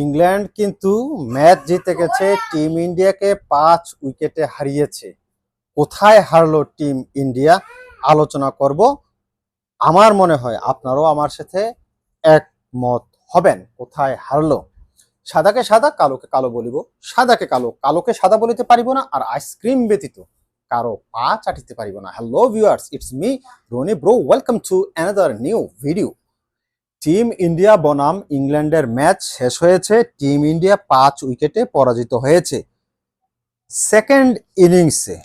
England কিন্তু match জিতে গেছে, টিম ইন্ডিয়াকে পাঁচ উইকেটে হারিয়েছে। কোথায় হারলো টিম ইন্ডিয়া? আলোচনা করব। আমার মনে হয় আপনারাও আমার সাথে একমত হবেন। কোথায় হারলো? সাদাকে সাদা, কালোকে কালো বলিব। সাদাকে কালো, কালোকে সাদা বলিতে পারিব না আর আইসক্রিম ব্যতীত কারও পা চাটিতে পারিব না। Hello viewers it's me Rony bro welcome to another new video team India বনাম ইংল্যান্ডের ম্যাচ শেষ হয়েছে। টিম ইন্ডিয়া পাঁচ উইকেটে পরাজিত হয়েছে। সেকেন্ড ইনিংসে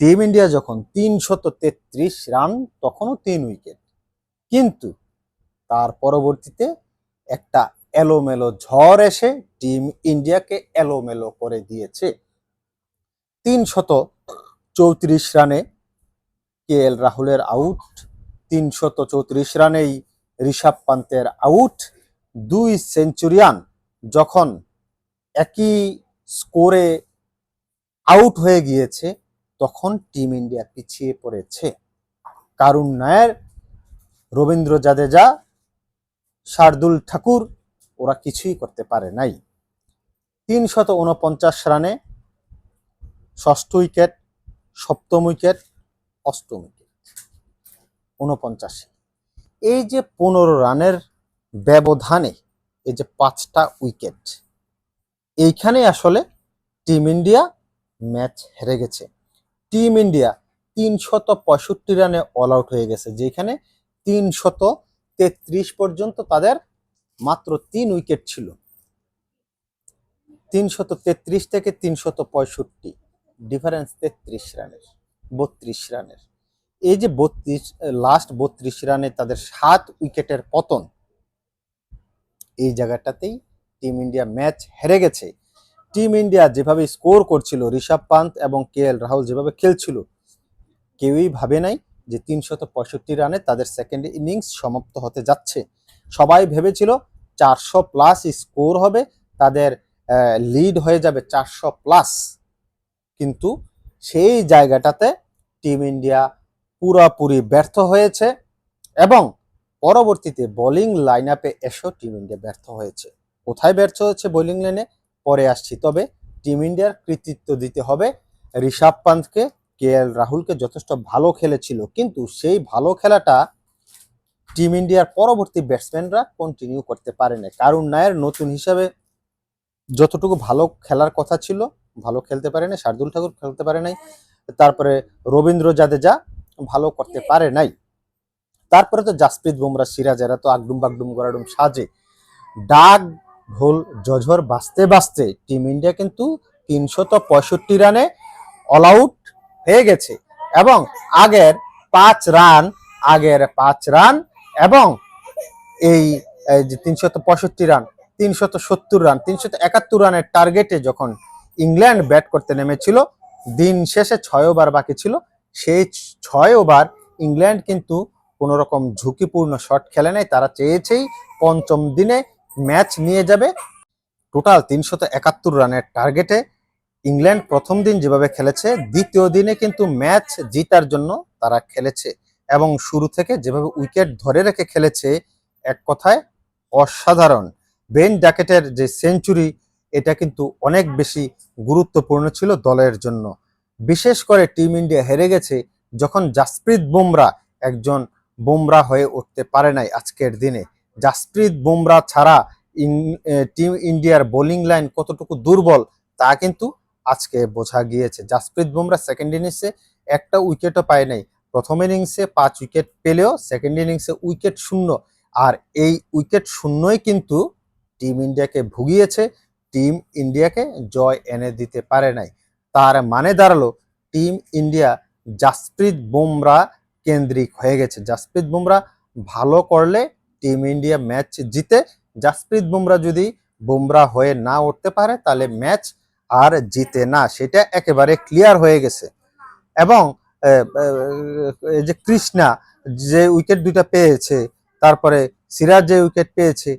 টিম ইন্ডিয়া যখন তিনশত তেত্রিশ রান, তখনও তিন উইকেট। কিন্তু তার পরবর্তীতে একটা এলোমেলো ঝড় এসে টিম ইন্ডিয়াকে এলোমেলো করে দিয়েছে। তিনশত চৌত্রিশ রানে কে এল রাহুলের আউট, তিনশত চৌত্রিশ রানেই ঋষভ পান্তের আউট দুই সেঞ্চুরিয়ান যখন একই স্কোরে আউট হয়ে গিয়েছে, তখন টিম ইন্ডিয়া পিছিয়ে পড়েছে। কারুণ নায়ের, রবীন্দ্র জাদেজা, শার্দুল ঠাকুর, ওরা কিছুই করতে পারে নাই। তিনশত উনপঞ্চাশ রানে ষষ্ঠ উইকেট, সপ্তম উইকেট, অষ্টম উইকেট। উনপঞ্চাশে এই যে পনেরো রানের ব্যবধানে, এই যে পাঁচটা উইকেট, এইখানে আসলে টিম ইন্ডিয়া ম্যাচ হেরে গেছে। টিম ইন্ডিয়া তিনশত পঁয়ষট্টি রানে অল আউট হয়ে গেছে, যেখানে তিনশত তেত্রিশ পর্যন্ত তাদের মাত্র তিন উইকেট ছিল। তিনশত তেত্রিশ থেকে তিনশত পঁয়ষট্টি ডিফারেন্স তেত্রিশ রানের, বত্রিশ রানের। এই যে বত্রিশ লাস্ট বত্রিশ রানে তাদের সাত উইকেটের পতন, এই জায়গাটাতেই টিম ইন্ডিয়া ম্যাচ হেরে গেছে। টিম ইন্ডিয়া যেভাবে স্কোর করছিল, ঋষভ পান্ত এবং কে এল রাহুল যেভাবে খেলছিল, কেউই ভাবে নাই যে তিনশত পঁয়ষট্টি রানে তাদের সেকেন্ড ইনিংস সমাপ্ত হতে যাচ্ছে। সবাই ভেবেছিল চারশো প্লাস স্কোর হবে, তাদের লিড হয়ে যাবে চারশো প্লাস কিন্তু সেই জায়গাটাতে টিম ইন্ডিয়া পুরোপুরি ব্যর্থ হয়েছে এবং পরবর্তীতে বোলিং লাইন আপে এসেও টিম ইন্ডিয়া ব্যর্থ হয়েছে। কোথায় ব্যর্থ হয়েছে বোলিং লাইনে পরে আসছি। তবে টিম ইন্ডিয়ার কৃতিত্ব দিতে হবে ঋষভ পান্তকে কে এল রাহুলকে যথেষ্ট ভালো খেলেছিল, কিন্তু সেই ভালো খেলাটা টিম ইন্ডিয়ার পরবর্তী ব্যাটসম্যানরা কন্টিনিউ করতে পারে না কারণ নায়ের নতুন হিসাবে যতটুকু ভালো খেলার কথা ছিল, ভালো খেলতে পারে না শার্দুল ঠাকুর খেলতে পারে নাই। তারপরে রবীন্দ্র জাদেজা ভালো করতে পারে নাই। তারপরে তো জাসপ্রীত বুমরা সিরাজ এরা তো আগডুম বাগডুম গরাডুম সাজে। ডাক ঢোল জঝর বাঁচতে বাঁচতে টিম ইন্ডিয়া কিন্তু তিনশত পঁয়ষট্টি রানে অল আউট হয়ে গেছে এবং আগের পাঁচ রান আগের পাঁচ রান এবং এই এই যে তিনশত পঁয়ষট্টি রান তিনশত সত্তর রান তিনশত একাত্তর রানের টার্গেটে যখন ইংল্যান্ড ব্যাট করতে নেমেছিল দিন শেষে ছয় ওভার বাকি ছিল সেই ছয় ওভার ইংল্যান্ড কিন্তু কোনো রকম ঝুঁকিপূর্ণ শট খেলে নাই। তারা চেয়েছেই পঞ্চম দিনে ম্যাচ নিয়ে যাবে। টোটাল তিনশত একাত্তর রানের টার্গেটে ইংল্যান্ড প্রথম দিন যেভাবে খেলেছে, দ্বিতীয় দিনে কিন্তু ম্যাচ জিতার জন্য তারা খেলেছে এবং শুরু থেকে যেভাবে উইকেট ধরে রেখে খেলেছে, এক কথায় অসাধারণ। বেন ড্যাকেটের যে সেঞ্চুরি, এটা কিন্তু অনেক বেশি গুরুত্বপূর্ণ ছিল দলের জন্য। বিশেষ করে টিম ইন্ডিয়া হেরে গেছে যখন জাসপ্রীত বুমরা একজন বুমরা হয়ে উঠতে পারে নাই আজকের দিনে। জাসপ্রীত বুমরা ছাড়া টিম ইন্ডিয়ার বোলিং লাইন কতটুকু দুর্বল তা কিন্তু আজকে বোঝা গিয়েছে। জাসপ্রীত বুমরা সেকেন্ড ইনিংসে একটা উইকেটও পায় নাই। প্রথম ইনিংসে পাঁচ উইকেট পেলেও সেকেন্ড ইনিংসে উইকেট শূন্য। আর এই উইকেট শূন্যই কিন্তু টিম ইন্ডিয়াকে ভুগিয়েছে। টিম ইন্ডিয়াকে জয় এনে দিতে পারে নাই। তার মানে দাঁড়াল টিম ইন্ডিয়া জাসপ্রীত বুমরা কেন্দ্রিক হয়ে গেছে। জাসপ্রীত বুমরা ভালো করলে টিম ইন্ডিয়া ম্যাচ জিতে। জাসপ্রীত বুমরা যদি বুমরা হয়ে না উঠতে পারে, তাহলে ম্যাচ আর জিতে না। সেটা একেবারে ক্লিয়ার হয়ে গেছে। এবং যে কৃষ্ণা যে উইকেট দুইটা পেয়েছে, তারপরে সিরাজ যে উইকেট পেয়েছে,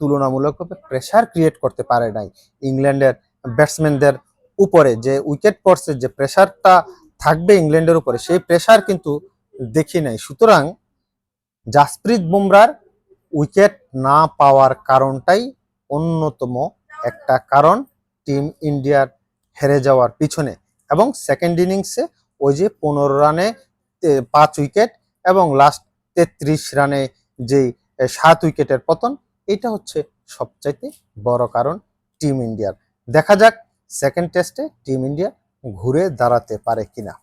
তুলনামূলকভাবে প্রেশার ক্রিয়েট করতে পারে নাই। ইংল্যান্ডের ব্যাটসম্যানদের উপরে যে উইকেট পড়ছে যে প্রেসারটা থাকবে ইংল্যান্ডের উপরে, সেই প্রেসার কিন্তু দেখি নাই। সুতরাং জাসপ্রীত বুমরার উইকেট না পাওয়ার কারণটাই অন্যতম একটা কারণ টিম ইন্ডিয়ার হেরে যাওয়ার পিছনে। এবং সেকেন্ড ইনিংসে ওই যে পনেরো রানে পাঁচ উইকেট এবং লাস্ট তেত্রিশ রানে যেই সাত উইকেটের পতন, এটা হচ্ছে সবচাইতে বড় কারণ টিম ইন্ডিয়ার দেখা যাক সেকেন্ড টেস্টে টিম ইন্ডিয়া ঘুরে দাঁড়াতে পারে কিনা।